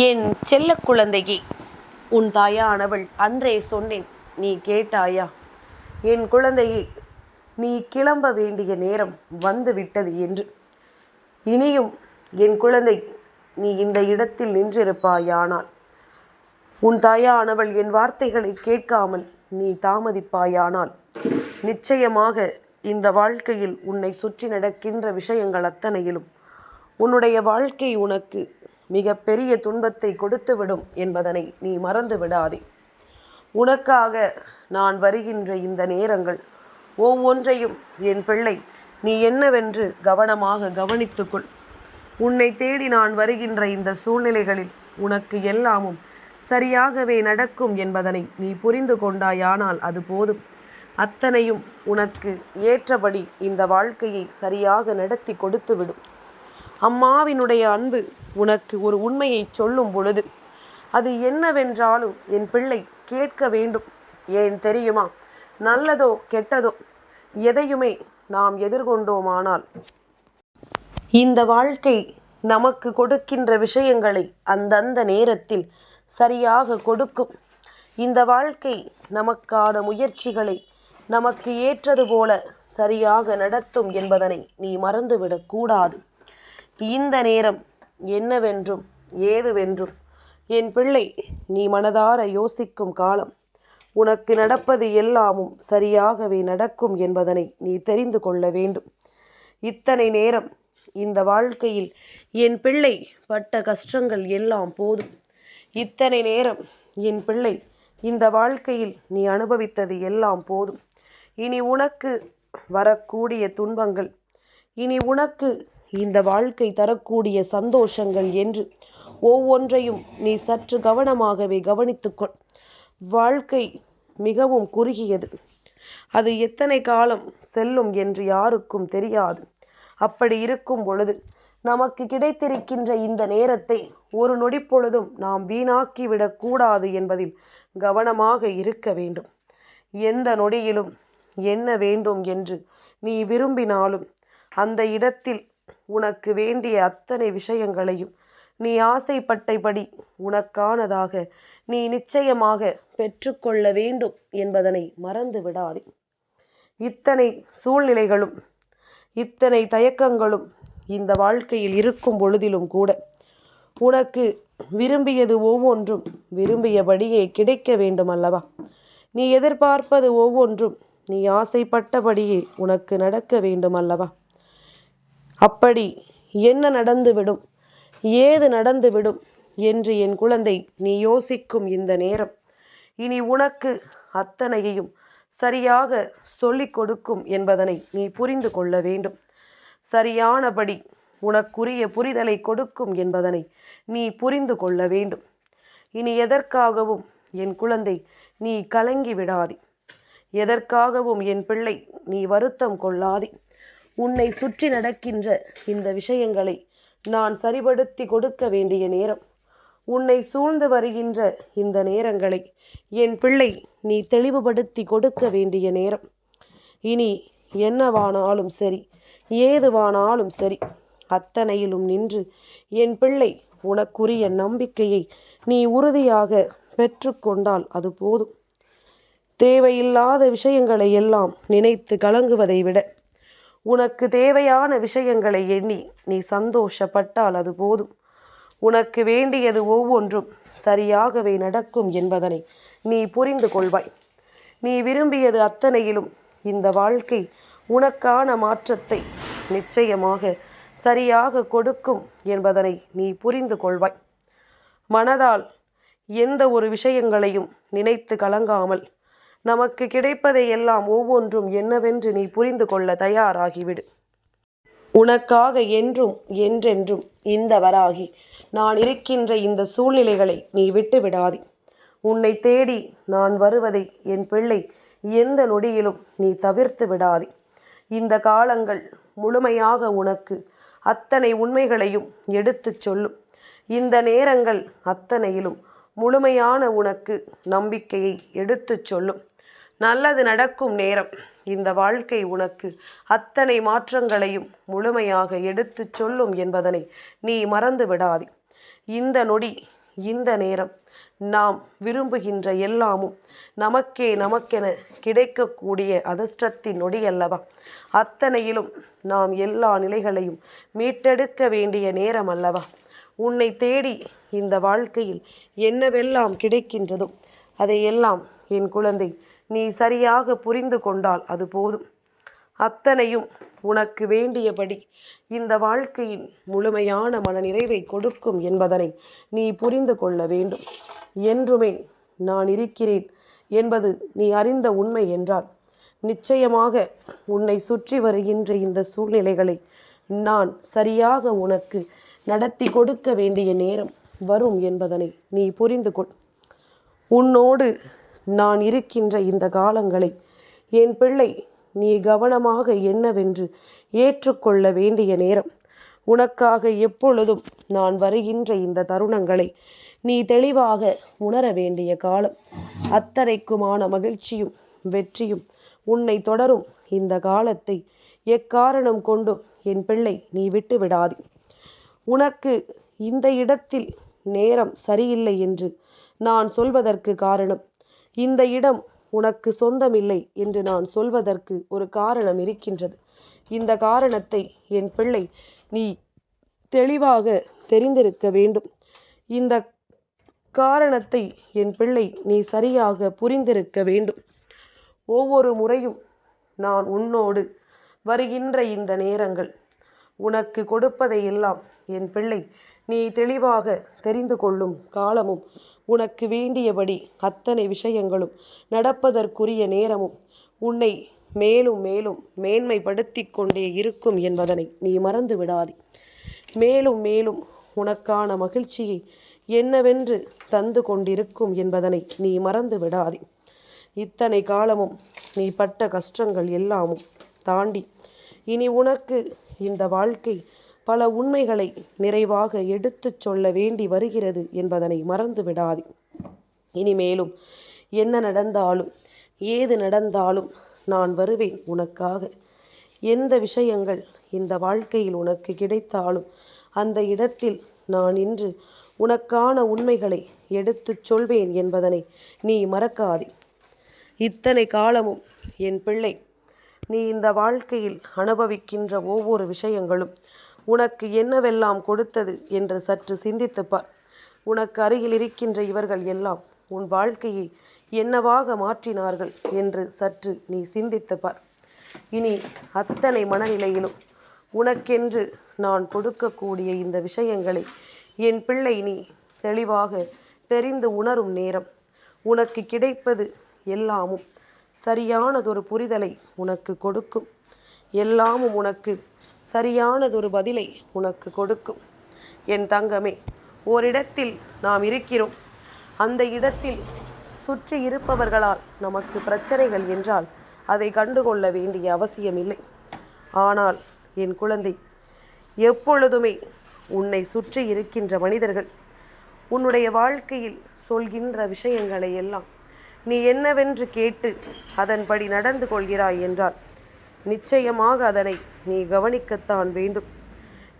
என் செல்ல குழந்தையே உன் தாயானவள் அன்றே சொன்னேன் நீ கேட்டாயா? என் குழந்தையே நீ கிளம்ப வேண்டிய நேரம் வந்து விட்டது என்று. இனியும் என் குழந்தை நீ இந்த இடத்தில் நின்றிருப்பாயானால் உன் தாயானவள் என் வார்த்தைகளை கேட்காமல் நீ தாமதிப்பாயானால் நிச்சயமாக இந்த வாழ்க்கையில் உன்னை சுற்றி நடக்கின்ற விஷயங்கள் அத்தனையிலும் உன்னுடைய வாழ்க்கை உனக்கு மிக பெரிய துன்பத்தை கொடுத்துவிடும் என்பதனை நீ மறந்து விடாதே உனக்காக நான் வருகின்ற இந்த நேரங்கள் ஒவ்வொன்றையும் என் பிள்ளை நீ என்னவென்று கவனமாக கவனித்துக்கொள். உன்னை தேடி நான் வருகின்ற இந்த சூழ்நிலைகளில் உனக்கு எல்லாமும் சரியாகவே நடக்கும் என்பதனை நீ புரிந்து கொண்டாயானால் அது போதும். அத்தனையும் உனக்கு ஏற்றபடி இந்த வாழ்க்கையை சரியாக நடத்தி கொடுத்துவிடும். அம்மாவினுடைய அன்பு உனக்கு ஒரு உண்மையை சொல்லும் பொழுது அது என்னவென்றாலும் என் பிள்ளை கேட்க வேண்டும். ஏன் தெரியுமா? நல்லதோ கெட்டதோ எதையுமே நாம் எதிர்கொண்டோமானால் இந்த வாழ்க்கை நமக்கு கொடுக்கின்ற விஷயங்களை அந்தந்த நேரத்தில் சரியாக கொடுக்கும். இந்த வாழ்க்கை நமக்கான முயற்சிகளை நமக்கு ஏற்றது போல சரியாக நடத்தும் என்பதனை நீ மறந்துவிடக்கூடாது. இந்த நேரம் என்னவென்றும் ஏதுவென்றும். என் பிள்ளை நீ மனதார யோசிக்கும் காலம். உனக்கு நடப்பது எல்லாமும் சரியாகவே நடக்கும் என்பதனை நீ தெரிந்து கொள்ள வேண்டும். இத்தனை நேரம் இந்த வாழ்க்கையில் என் பிள்ளை பட்ட கஷ்டங்கள் எல்லாம் போதும். இத்தனை நேரம் என் பிள்ளை இந்த வாழ்க்கையில் நீ அனுபவித்தது எல்லாம் போதும். இனி உனக்கு வரக்கூடிய துன்பங்கள் இனி உனக்கு இந்த வாழ்க்கை தரக்கூடிய சந்தோஷங்கள் என்று ஒவ்வொன்றையும் நீ சற்று கவனமாகவே கவனித்துக்கொள். வாழ்க்கை மிகவும் குறுகியது. அது எத்தனை காலம் செல்லும் என்று யாருக்கும் தெரியாது. அப்படி இருக்கும் பொழுது நமக்கு கிடைத்திருக்கின்ற இந்த நேரத்தை ஒரு நொடி பொழுதும் நாம் வீணாக்கிவிடக்கூடாது என்பதில் கவனமாக இருக்க வேண்டும். எந்த நொடியிலும் என்ன வேண்டும் என்று நீ விரும்பினாலும் அந்த இடத்தில் உனக்கு வேண்டிய அத்தனை விஷயங்களையும் நீ ஆசைப்பட்டபடி உனக்கானதாக நீ நிச்சயமாக பெற்றுக்கொள்ள வேண்டும் என்பதனை மறந்து விடாதே. இத்தனை சூழ்நிலைகளும் இத்தனை தயக்கங்களும் இந்த வாழ்க்கையில் இருக்கும் பொழுதிலும் கூட உனக்கு விரும்பியது ஒவ்வொன்றும் விரும்பியபடியே கிடைக்க வேண்டும் அல்லவா நீ எதிர்பார்ப்பது ஒவ்வொன்றும் நீ ஆசைப்பட்டபடியே உனக்கு நடக்க வேண்டும் அல்லவா அப்படி என்ன நடந்துவிடும்? ஏது நடந்துவிடும்? என்று என் குழந்தை நீ யோசிக்கும் இந்த நேரம். இனி உனக்கு அத்தனையையும் சரியாக சொல்லிக் கொடுக்கும் என்பதனை நீ புரிந்து கொள்ள வேண்டும். சரியானபடி உனக்குரிய புரிதலை கொடுக்கும் என்பதனை நீ புரிந்து கொள்ள வேண்டும். இனி எதற்காகவும் என் குழந்தை நீ கலங்கி விடாதே. எதற்காகவும் என் பிள்ளை நீ வருத்தம் கொள்ளாதே. உன்னை சுற்றி நடக்கின்ற இந்த விஷயங்களை நான் சரிபடுத்தி கொடுக்க வேண்டிய நேரம். உன்னை சூழ்ந்து வருகின்ற இந்த நேரங்களை என் பிள்ளை நீ தெளிவுபடுத்தி கொடுக்க வேண்டிய நேரம். இனி என்னவானாலும் சரி ஏதுவானாலும் சரி அத்தனையிலும் நின்று என் பிள்ளை உனக்குரிய நம்பிக்கையை நீ உறுதியாக பெற்றுக்கொண்டால் அது போதும். தேவையில்லாத விஷயங்களை எல்லாம் நினைத்து கலங்குவதை விட உனக்கு தேவையான விஷயங்களை எண்ணி நீ சந்தோஷப்பட்டால் அது போதும். உனக்கு வேண்டியது ஒவ்வொன்றும் சரியாகவே நடக்கும் என்பதனை நீ புரிந்து கொள்வாய். நீ விரும்பியது அத்தனையிலும் இந்த வாழ்க்கை உனக்கான மாற்றத்தை நிச்சயமாக சரியாக கொடுக்கும் என்பதனை நீ புரிந்து கொள்வாய். மனதால் எந்த ஒரு விஷயங்களையும் நினைத்து கலங்காமல் நமக்கு கிடைப்பதை எல்லாம் ஒவ்வொன்றும் என்னவென்று நீ புரிந்து கொள்ள தயாராகிவிடு. உனக்காக என்றும் என்றென்றும் இந்த வராகி நான் இருக்கின்ற இந்த சூழ்நிலைகளை நீ விட்டுவிடாதே. உன்னை தேடி நான் வருவதை என் பிள்ளை எந்த நொடியிலும் நீ தவிர்த்து விடாதே. இந்த காலங்கள் முழுமையாக உனக்கு அத்தனை உண்மைகளையும் எடுத்துச் சொல்லும். இந்த நேரங்கள் அத்தனையிலும் முழுமையான உனக்கு நம்பிக்கையை எடுத்துச் சொல்லும். நல்லது நடக்கும் நேரம். இந்த வாழ்க்கை உனக்கு அத்தனை மாற்றங்களையும் முழுமையாக எடுத்துச் சொல்லும் என்பதனை நீ மறந்து விடாதே. இந்த நொடி இந்த நேரம் நாம் விரும்புகின்ற எல்லாமும் நமக்கே நமக்கென கிடைக்கக்கூடிய அதிர்ஷ்டத்தின் நொடி அல்லவா? அத்தனையிலும் நாம் எல்லா நிலைகளையும் மீட்டெடுக்க வேண்டிய நேரம் அல்லவா? உன்னை தேடி இந்த வாழ்க்கையில் என்னவெல்லாம் கிடைக்கின்றதோ அதையெல்லாம் என் குழந்தை நீ சரியாக புரிந்து கொண்டால் அது போதும். அத்தனையும் உனக்கு வேண்டியபடி இந்த வாழ்க்கையின் முழுமையான மனநிறைவை கொடுக்கும் என்பதனை நீ புரிந்து கொள்ள வேண்டும். என்றுமே நான் இருக்கிறேன் என்பது நீ அறிந்த உண்மை என்றால் நிச்சயமாக உன்னை சுற்றி வருகின்ற இந்த சூழ்நிலைகளை நான் சரியாக உனக்கு நடத்தி கொடுக்க வேண்டிய நேரம் வரும் என்பதனை நீ புரிந்து கொள். உன்னோடு நான் இருக்கின்ற இந்த காலங்களை என் பிள்ளை நீ கவனமாக என்னவென்று ஏற்றுக்கொள்ள வேண்டிய நேரம். உனக்காக எப்பொழுதும் நான் வருகின்ற இந்த தருணங்களை நீ தெளிவாக உணர வேண்டிய காலம். அத்தனைக்குமான மகிழ்ச்சியும் வெற்றியும் உன்னை தொடரும் இந்த காலத்தை எக்காரணம் கொண்டும் என் பிள்ளை நீ விட்டு விடாதே. உனக்கு இந்த இடத்தில் நேரம் சரியில்லை என்று நான் சொல்வதற்கு காரணம் இந்த இடம் உனக்கு சொந்தமில்லை என்று நான் சொல்வதற்கு ஒரு காரணம் இருக்கின்றது. இந்த காரணத்தை என் பிள்ளை நீ தெளிவாக தெரிந்திருக்க வேண்டும். இந்த காரணத்தை என் பிள்ளை நீ சரியாக புரிந்திருக்க வேண்டும். ஒவ்வொரு முறையும் நான் உன்னோடு வருகின்ற இந்த நேரங்கள் உனக்கு கொடுப்பதையெல்லாம் என் பிள்ளை நீ தெளிவாக தெரிந்து கொள்ளும் காலமும் உனக்கு வேண்டியபடி அத்தனை விஷயங்களும் நடப்பதற்குரிய நேரமும் உன்னை மேலும் மேலும் மேன்மைப்படுத்தி கொண்டே இருக்கும் என்பதனை நீ மறந்து விடாதே. மேலும் மேலும் உனக்கான மகிழ்ச்சியை என்னவென்று தந்து கொண்டிருக்கும் என்பதனை நீ மறந்து விடாதே. இத்தனை காலமும் நீ பட்ட கஷ்டங்கள் எல்லாமும் தாண்டி இனி உனக்கு இந்த வாழ்க்கை பல உண்மைகளை நிறைவாக எடுத்துச் சொல்ல வேண்டி வருகிறது என்பதனை மறந்து விடாது. இனிமேலும் என்ன நடந்தாலும் ஏது நடந்தாலும் நான் வருவேன் உனக்காக. எந்த விஷயங்கள் இந்த வாழ்க்கையில் உனக்கு கிடைத்தாலும் அந்த இடத்தில் நான் இன்று உனக்கான உண்மைகளை எடுத்துச் சொல்வேன் என்பதனை நீ மறக்காதே. இத்தனை காலமும் என் பிள்ளை நீ இந்த வாழ்க்கையில் அனுபவிக்கின்ற ஒவ்வொரு விஷயங்களும் உனக்கு என்னவெல்லாம் கொடுத்தது? என்று சற்று சிந்தித்துப்பார் உனக்கு அருகில் இருக்கின்ற இவர்கள் எல்லாம் உன் வாழ்க்கையை என்னவாக மாற்றினார்கள்? என்று சற்று நீ சிந்தித்துப்பார் இனி அத்தனை மனநிலையிலும் உனக்கென்று நான் கொடுக்கக்கூடிய இந்த விஷயங்களை என் பிள்ளை நீ தெளிவாக தெரிந்து உணரும் நேரம் உனக்கு கிடைப்பது எல்லாமும் சரியானதொரு புரிதலை உனக்கு கொடுக்கும். எல்லாமும் உனக்கு சரியானதொரு பதிலை உனக்கு கொடுக்கும். என் தங்கமே ஓரிடத்தில் நாம் இருக்கிறோம். அந்த இடத்தில் சுற்றி இருப்பவர்களால் நமக்கு பிரச்சனைகள் என்றால் அதை கண்டுகொள்ள வேண்டிய அவசியமில்லை. ஆனால் என் குழந்தை எப்பொழுதுமே உன்னை சுற்றி இருக்கின்ற மனிதர்கள் உன்னுடைய வாழ்க்கையில் சொல்கின்ற விஷயங்களை எல்லாம் நீ என்னவென்று கேட்டு அதன்படி நடந்து கொள்கிறாய் என்றால் நிச்சயமாக அதனை நீ கவனிக்கத்தான் வேண்டும்.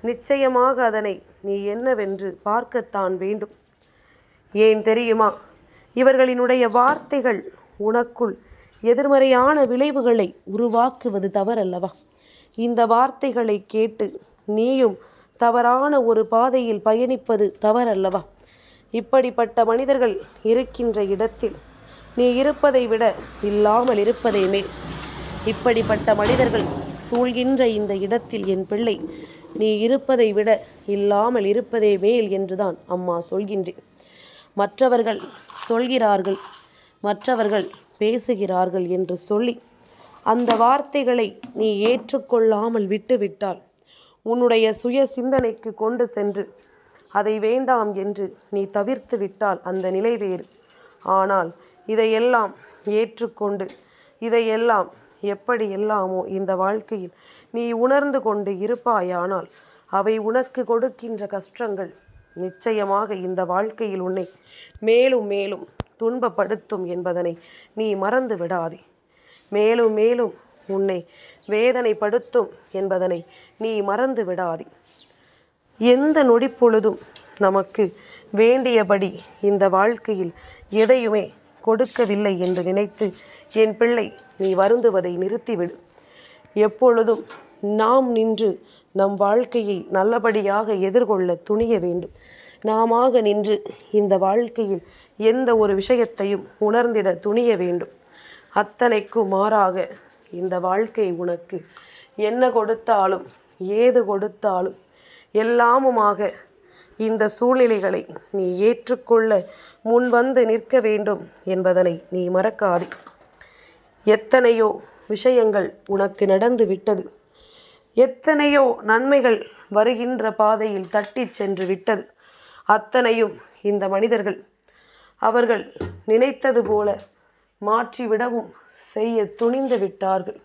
நிச்சயமாக அதனை நீ என்னவென்று பார்க்கத்தான் வேண்டும். ஏன் தெரியுமா? இவர்களினுடைய வார்த்தைகள் உனக்குள் எதிர்மறையான விளைவுகளை உருவாக்குவது தவறல்லவா? இந்த வார்த்தைகளை கேட்டு நீயும் தவறான ஒரு பாதையில் பயணிப்பது தவறல்லவா? இப்படிப்பட்ட மனிதர்கள் இருக்கின்ற இடத்தில் நீ இருப்பதை விட இல்லாமல் இருப்பதே மேல். இப்படிப்பட்ட மனிதர்கள் சூழ்கின்ற இந்த இடத்தில் என் பிள்ளை. நீ இருப்பதை விட இல்லாமல் இருப்பதே மேல் என்றுதான் அம்மா சொல்கின்றேன் மற்றவர்கள் சொல்கிறார்கள் மற்றவர்கள் பேசுகிறார்கள் என்று சொல்லி அந்த வார்த்தைகளை நீ ஏற்றுக்கொள்ளாமல் விட்டுவிட்டால் உன்னுடைய சுய சிந்தனைக்கு கொண்டு சென்று அதை வேண்டாம் என்று நீ தவிர்த்து விட்டால் அந்த நிலை வேறு. ஆனால் இதையெல்லாம் ஏற்றுக்கொண்டு இதையெல்லாம் எப்படி எல்லாமோ இந்த வாழ்க்கையில் நீ உணர்ந்து கொண்டு இருப்பாயானால் அவை உனக்கு கொடுக்கின்ற கஷ்டங்கள் நிச்சயமாக இந்த வாழ்க்கையில் உன்னை மேலும் மேலும் துன்பப்படுத்தும் என்பதனை நீ மறந்து விடாதே. மேலும் மேலும் உன்னை வேதனைப்படுத்தும் என்பதனை நீ மறந்து விடாதே. எந்த நொடிப்பொழுதும் நமக்கு வேண்டியபடி இந்த வாழ்க்கையில் எதையுமே கொடுக்கவில்லை என்று நினைத்து என் பிள்ளை நீ வருந்துவதை நிறுத்திவிடு. எப்பொழுதும் நாம் நின்று நம் வாழ்க்கையை நல்லபடியாக எதிர்கொள்ள துணிய வேண்டும். நாமாக நின்று இந்த வாழ்க்கையில் எந்த ஒரு விஷயத்தையும் உணர்ந்திட துணிய வேண்டும். அத்தனைக்கும் மாறாக இந்த வாழ்க்கை உனக்கு என்ன கொடுத்தாலும் ஏது கொடுத்தாலும் எல்லாமுமாக இந்த சூழ்நிலைகளை நீ ஏற்றுக்கொள்ள முன்வந்து நிற்க வேண்டும் என்பதனை நீ மறக்காதே. எத்தனையோ விஷயங்கள் உனக்கு நடந்து விட்டது. எத்தனையோ நன்மைகள் வருகின்ற பாதையில் தட்டிச் சென்று விட்டது. அத்தனையும் இந்த மனிதர்கள் அவர்கள் நினைத்தது போல மாற்றிவிடவும் செய்ய துணிந்து விட்டார்கள்.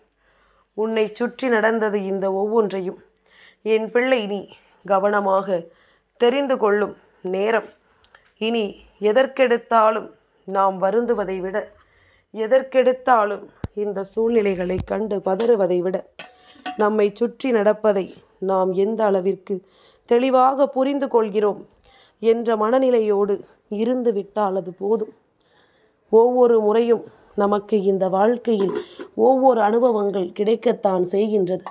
உன்னை சுற்றி நடந்தது இந்த ஒவ்வொன்றையும் என் பிள்ளை நீ கவனமாக தெரிந்து கொள்ளும் நேரம். இனி எதற்கெடுத்தாலும் நாம் வருந்துவதை விட எதற்கெடுத்தாலும் இந்த சூழ்நிலைகளை கண்டு பதறுவதை விட நம்மை சுற்றி நடப்பதை நாம் எந்த அளவிற்கு தெளிவாக புரிந்து கொள்கிறோம் என்ற மனநிலையோடு இருந்து விட்டால் அது போதும். ஒவ்வொரு முறையும் நமக்கு இந்த வாழ்க்கையில் ஒவ்வொரு அனுபவங்கள் கிடைக்கத்தான் செய்கின்றது.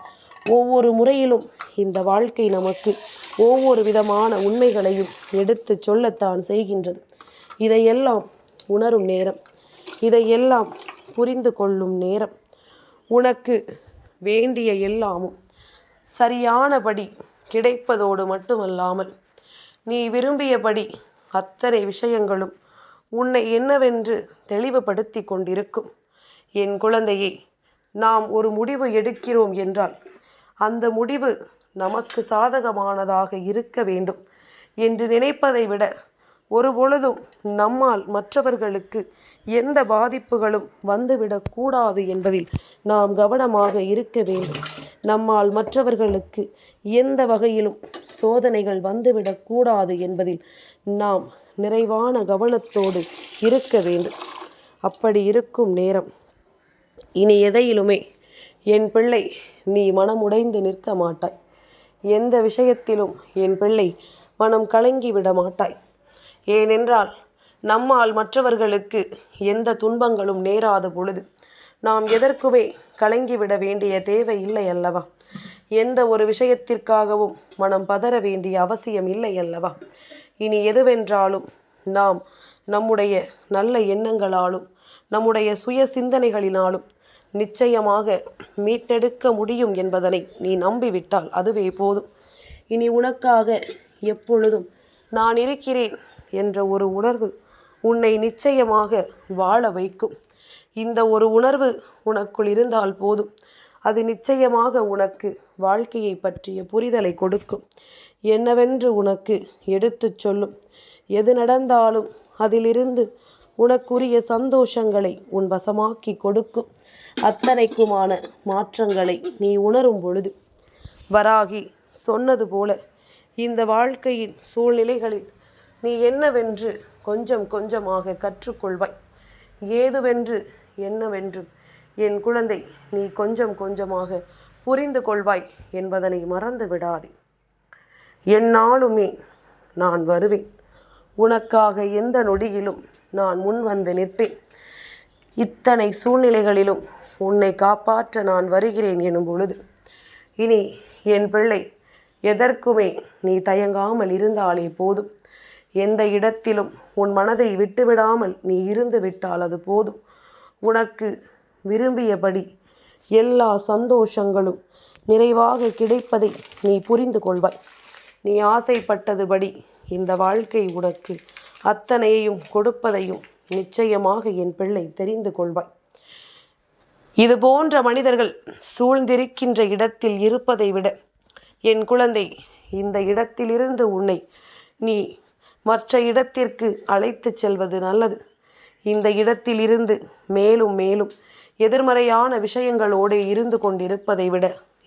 ஒவ்வொரு முறையிலும் இந்த வாழ்க்கை நமக்கு ஒவ்வொரு விதமான உண்மைகளையும் எடுத்து சொல்லத்தான் செய்கின்றது. இதையெல்லாம் உணரும் நேரம். இதையெல்லாம் புரிந்து கொள்ளும் நேரம். உனக்கு வேண்டிய எல்லாமும் சரியானபடி கிடைப்பதோடு மட்டுமல்லாமல் நீ விரும்பியபடி அத்தனை விஷயங்களும் உன்னை என்னவென்று தெளிவுபடுத்தி கொண்டிருக்கும். என் குழந்தையே நாம் ஒரு முடிவு எடுக்கிறோம் என்றால் அந்த முடிவு நமக்கு சாதகமானதாக இருக்க வேண்டும் என்று நினைப்பதை விட ஒருபொழுதும் நம்மால் மற்றவர்களுக்கு எந்த பாதிப்புகளும் வந்துவிடக்கூடாது என்பதில் நாம் கவனமாக இருக்க வேண்டும். நம்மால் மற்றவர்களுக்கு எந்த வகையிலும் சோதனைகள் வந்துவிடக்கூடாது என்பதில் நாம் நிறைவான கவனத்தோடு இருக்க வேண்டும். அப்படி இருக்கும் நேரம் இனி எதையிலுமே என் பிள்ளை நீ மனமுடைந்து நிற்க மாட்டாய். எந்த விஷயத்திலும் என் பிள்ளை மனம் கலங்கி விட மாட்டாய். ஏனென்றால் நம்மால் மற்றவர்களுக்கு எந்த துன்பங்களும் நேராத பொழுது நாம் எதற்குமே கலங்கிவிட வேண்டிய தேவை இல்லை அல்லவா? எந்த ஒரு விஷயத்திற்காகவும் மனம் பதற வேண்டிய அவசியம் இல்லை அல்லவா? இனி எதுவென்றாலும் நாம் நம்முடைய நல்ல எண்ணங்களாலும் நம்முடைய சுய சிந்தனைகளினாலும் நிச்சயமாக மீட்டெடுக்க முடியும் என்பதனை நீ நம்பிவிட்டால் அதுவே போதும். இனி உனக்காக எப்பொழுதும் நான் இருக்கிறேன் என்ற ஒரு உணர்வு உன்னை நிச்சயமாக வாழ வைக்கும். இந்த ஒரு உணர்வு உனக்குள் இருந்தால் போதும். அது நிச்சயமாக உனக்கு வாழ்க்கையை பற்றிய புரிதலை கொடுக்கும். என்னவென்று உனக்கு எடுத்துச் சொல்லும். எது நடந்தாலும் அதிலிருந்து உனக்குரிய சந்தோஷங்களை உன் வசமாக்கி கொடுக்கும். அத்தனைக்குமான மாற்றங்களை நீ உணரும் பொழுது. வராகி சொன்னது போல இந்த வாழ்க்கையின் சூழ்நிலைகளில் நீ என்னவென்று கொஞ்சம் கொஞ்சமாக கற்றுக்கொள்வாய். ஏதுவென்று என்னவென்று என் குழந்தை நீ கொஞ்சம் கொஞ்சமாக புரிந்து கொள்வாய் என்பதனை மறந்து விடாதே. எந்நாளுமே நான் வருவேன். உனக்காக எந்த நொடியிலும் நான் முன் வந்து நிற்பேன். இத்தனை சூழ்நிலைகளிலும் உன்னை காப்பாற்ற நான் வருகிறேன் எனும் பொழுது இனி என் பிள்ளை எதற்குமே நீ தயங்காமல் இருந்தாலே போதும். எந்த இடத்திலும் உன் மனதை விட்டுவிடாமல் நீ இருந்து விட்டால் அது போதும். உனக்கு விரும்பியபடி எல்லா சந்தோஷங்களும் நிறைவாக கிடைப்பதை நீ புரிந்து கொள்வாய். நீ ஆசைப்பட்டதுபடி இந்த வாழ்க்கை உனக்கு அத்தனையையும் கொடுப்பதையும் நிச்சயமாக என் பிள்ளை தெரிந்து கொள்வாய் இது போன்ற மனிதர்கள் சூழ்ந்திருக்கின்ற இடத்தில் இருப்பதை விட என் குழந்தை இந்த இடத்திலிருந்து உன்னை நீ மற்ற இடத்திற்கு அழைத்து செல்வது நல்லது. இந்த இடத்திலிருந்து மேலும் மேலும் எதிர்மறையான விஷயங்களோடு இருந்து கொண்டிருப்பதை விட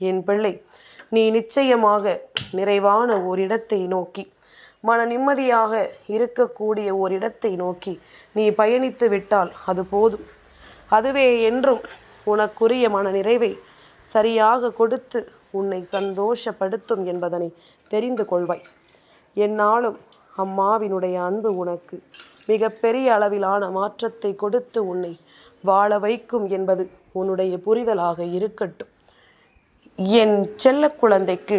என் பிள்ளை நீ நிச்சயமாக நிறைவான ஓரிடத்தை நோக்கி மன நிம்மதியாக இருக்கக்கூடிய ஓரிடத்தை நோக்கி நீ பயணித்து விட்டால் அது போதும். அதுவே என்றும் உனக்குரிய மன நிறைவை சரியாக கொடுத்து உன்னை சந்தோஷப்படுத்தும் என்பதனை தெரிந்து கொள்வாய். என்னாலும் அம்மாவினுடைய அன்பு உனக்கு மிகப்பெரிய அளவிலான மாற்றத்தை கொடுத்து உன்னை வாழ வைக்கும் என்பது உன்னுடைய புரிதலாக இருக்கட்டும். என் செல்ல குழந்தைக்கு